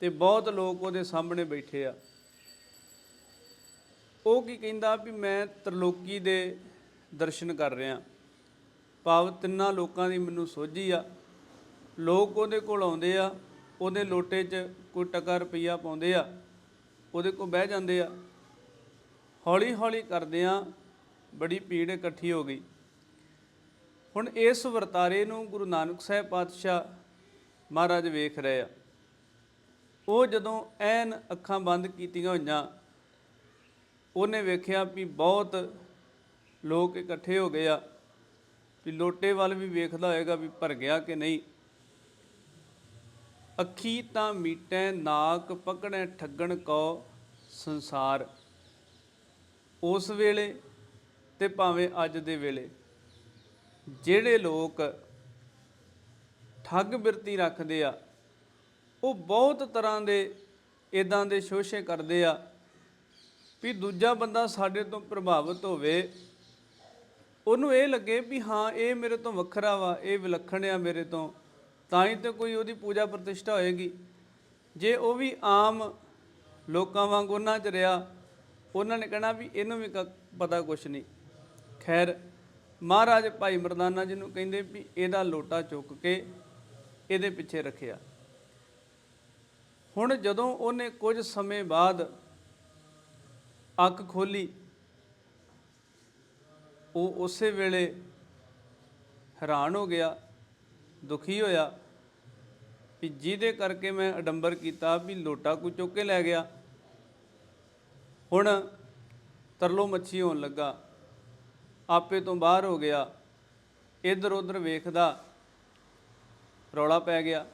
ਤੇ ਬਹੁਤ ਲੋਕ ਉਹਦੇ ਸਾਹਮਣੇ ਬੈਠੇ ਆ। ਉਹ ਕੀ ਕਹਿੰਦਾ ਵੀ ਮੈਂ ਤਰਲੋਕੀ ਦੇ ਦਰਸ਼ਨ ਕਰ ਰਿਹਾ। ਭਾਵ ਤਿੰਨਾਂ ਲੋਕਾਂ ਦੀ ਮੈਨੂੰ ਸੋਝੀ ਆ। ਲੋਕ ਉਹਦੇ ਕੋਲ ਆਉਂਦੇ ਆ, ਉਹਦੇ ਲੋਟੇ 'ਚ ਕੋਈ ਟਕਾ ਰੁਪਈਆ ਪਾਉਂਦੇ ਆ, ਉਹਦੇ ਕੋਲ ਬਹਿ ਜਾਂਦੇ ਆ। ਹੌਲੀ ਹੌਲੀ ਕਰਦਿਆਂ ਬੜੀ ਭੀੜ ਇਕੱਠੀ ਹੋ ਗਈ। ਹੁਣ ਇਸ ਵਰਤਾਰੇ ਨੂੰ ਗੁਰੂ ਨਾਨਕ ਸਾਹਿਬ ਪਾਤਸ਼ਾਹ ਮਹਾਰਾਜ ਵੇਖ ਰਹੇ ਆ। ਉਹ ਜਦੋਂ ਐਨ ਅੱਖਾਂ ਬੰਦ ਕੀਤੀਆਂ ਹੋਈਆਂ, ਉਹਨੇ ਵੇਖਿਆ ਵੀ ਬਹੁਤ ਲੋਕ ਇਕੱਠੇ ਹੋ ਗਏ ਆ, ਵੀ ਲੋਟੇ ਵੱਲ ਵੀ ਵੇਖਦਾ ਹੋਏਗਾ ਵੀ ਭਰ ਗਿਆ ਕਿ ਨਹੀਂ। ਅੱਖੀ ਤਾਂ ਮੀਟੈ, ਨਾਕ ਪਕੜੈ, ਠੱਗਣ ਕੋ ਸੰਸਾਰ। ਉਸ ਵੇਲੇ ਤੇ ਭਾਵੇਂ ਅੱਜ ਦੇ ਵੇਲੇ, ਜਿਹੜੇ ਲੋਕ ਠੱਗ ਬਿਰਤੀ ਰੱਖਦੇ ਆ ਉਹ ਬਹੁਤ ਤਰ੍ਹਾਂ ਦੇ ਇਦਾਂ ਦੇ ਸ਼ੋਸ਼ੇ ਕਰਦੇ ਆ ਵੀ ਦੂਜਾ ਬੰਦਾ ਸਾਡੇ ਤੋਂ ਪ੍ਰਭਾਵਿਤ ਹੋਵੇ, ਉਹਨੂੰ ਇਹ ਲੱਗੇ ਵੀ ਹਾਂ, ਇਹ ਮੇਰੇ ਤੋਂ ਵੱਖਰਾ ਵਾ, ਇਹ ਵਿਲੱਖਣ ਆ ਮੇਰੇ ਤੋਂ, ਤਾਂ ਹੀ ਤੇ ਕੋਈ ਉਹਦੀ ਪੂਜਾ ਪ੍ਰਤਿਸ਼ਠਾ ਹੋਏਗੀ। ਜੇ ਉਹ ਵੀ ਆਮ ਲੋਕਾਂ ਵਾਂਗ ਉਹਨਾਂ 'ਚ ਰਿਹਾ, ਉਹਨਾਂ ਨੇ ਕਹਿਣਾ ਵੀ ਇਹਨੂੰ ਵੀ ਕ- ਪਤਾ ਕੁਛ ਨਹੀਂ। ਖੈਰ, ਮਹਾਰਾਜ ਭਾਈ ਮਰਦਾਨਾ ਜੀ ਨੂੰ ਕਹਿੰਦੇ ਵੀ ਇਹਦਾ ਲੋਟਾ ਚੁੱਕ ਕੇ ਇਹਦੇ ਪਿੱਛੇ ਰੱਖਿਆ। ਹੁਣ ਜਦੋਂ ਉਹਨੇ ਕੁਝ ਸਮੇਂ ਬਾਅਦ ਅੱਖ ਖੋਲੀ, ਉਹ ਉਸੇ ਵੇਲੇ ਹੈਰਾਨ ਹੋ ਗਿਆ, ਦੁਖੀ ਹੋਇਆ ਵੀ ਜਿਹਦੇ ਕਰਕੇ ਮੈਂ ਅਡੰਬਰ ਕੀਤਾ ਵੀ ਲੋਟਾ ਕੋ ਚੁੱਕ ਕੇ ਲੈ ਗਿਆ। ਹੁਣ ਤਰਲੋ ਮੱਛੀ ਹੋਣ ਲੱਗਾ, ਆਪੇ ਤੋਂ ਬਾਹਰ ਹੋ ਗਿਆ ਇੱਧਰ ਉੱਧਰ ਵੇਖਦਾ ਰੌਲਾ ਪੈ ਗਿਆ।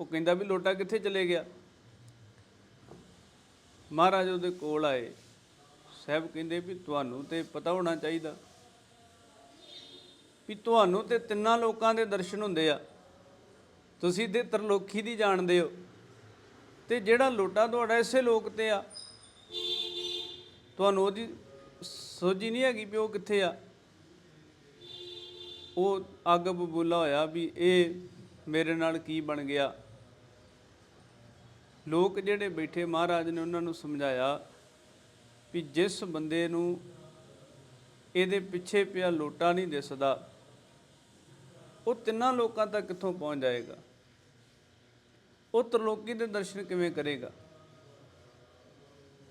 ਉਹ ਕਹਿੰਦਾ ਵੀ ਲੋਟਾ ਕਿੱਥੇ ਚਲੇ ਗਿਆ? ਮਹਾਰਾਜ ਉਹਦੇ ਕੋਲ ਆਏ। ਸਾਹਿਬ ਕਹਿੰਦੇ ਵੀ ਤੁਹਾਨੂੰ ਤੇ ਪਤਾ ਹੋਣਾ ਚਾਹੀਦਾ ਵੀ ਤੁਹਾਨੂੰ ਤੇ ਤਿੰਨਾਂ ਲੋਕਾਂ ਦੇ ਦਰਸ਼ਨ ਹੁੰਦੇ ਆ। ਤੁਸੀਂ ਤੇ ਤਰਲੋਕੀ ਦੀ ਜਾਣਦੇ ਹੋ। ਤੇ ਜਿਹੜਾ ਲੋਟਾ ਤੁਹਾਡਾ ਇਸੇ ਲੋਕ ਤੇ ਆ। ਤੁਹਾਨੂੰ ਉਹਦੀ ਸੋਝੀ ਨਹੀਂ ਹੈਗੀ ਵੀ ਉਹ ਕਿੱਥੇ ਆ। ਉਹ ਅੱਗ ਬਬੂਲਾ ਹੋਇਆ ਵੀ ਇਹ ਮੇਰੇ ਨਾਲ ਕੀ ਬਣ ਗਿਆ। ਲੋਕ ਜਿਹੜੇ ਬੈਠੇ ਮਹਾਰਾਜ ਨੇ ਉਹਨਾਂ ਨੂੰ ਸਮਝਾਇਆ ਵੀ ਜਿਸ ਬੰਦੇ ਨੂੰ ਇਹਦੇ ਪਿੱਛੇ ਪਿਆ ਲੋਟਾ ਨਹੀਂ ਦਿਸਦਾ, ਉਹ ਤਿੰਨਾਂ ਲੋਕਾਂ ਤੱਕ ਕਿੱਥੋਂ ਪਹੁੰਚ ਜਾਏਗਾ? ਉਹ ਤਰਲੋਕੀ ਦੇ ਦਰਸ਼ਨ ਕਿਵੇਂ ਕਰੇਗਾ?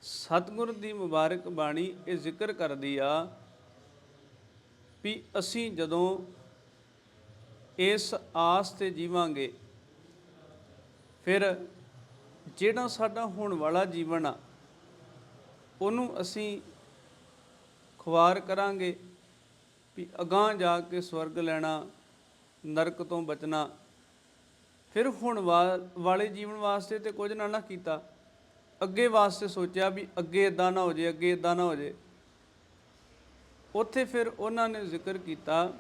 ਸਤਿਗੁਰ ਦੀ ਮੁਬਾਰਕ ਬਾਣੀ ਇਹ ਜ਼ਿਕਰ ਕਰਦੀ ਆ ਵੀ ਅਸੀਂ ਜਦੋਂ ਇਸ ਆਸ ਤੇ ਜੀਵਾਂਗੇ, ਫਿਰ ਜਿਹੜਾ ਸਾਡਾ ਹੋਣ ਵਾਲਾ ਜੀਵਨ ਆ, ਉਹਨੂੰ ਅਸੀਂ ਖੁਆਰ ਕਰਾਂਗੇ ਵੀ ਅਗਾਂਹ ਜਾ ਕੇ ਸਵਰਗ ਲੈਣਾ, ਨਰਕ ਤੋਂ ਬਚਣਾ। ਫਿਰ ਹੁਣ ਵਾਲੇ ਜੀਵਨ ਵਾਸਤੇ ਤੇ ਕੁਝ ਨਾ ਨਾ ਕੀਤਾ। ਅੱਗੇ ਵਾਸਤੇ ਸੋਚਿਆ ਵੀ ਅੱਗੇ ਇਦਾਂ ਨਾ ਹੋ ਜੇ, ਅੱਗੇ ਇਦਾਂ ਨਾ ਹੋ ਜੇ। ਉੱਥੇ ਫਿਰ ਉਹਨਾਂ ਨੇ ਜ਼ਿਕਰ ਕੀਤਾ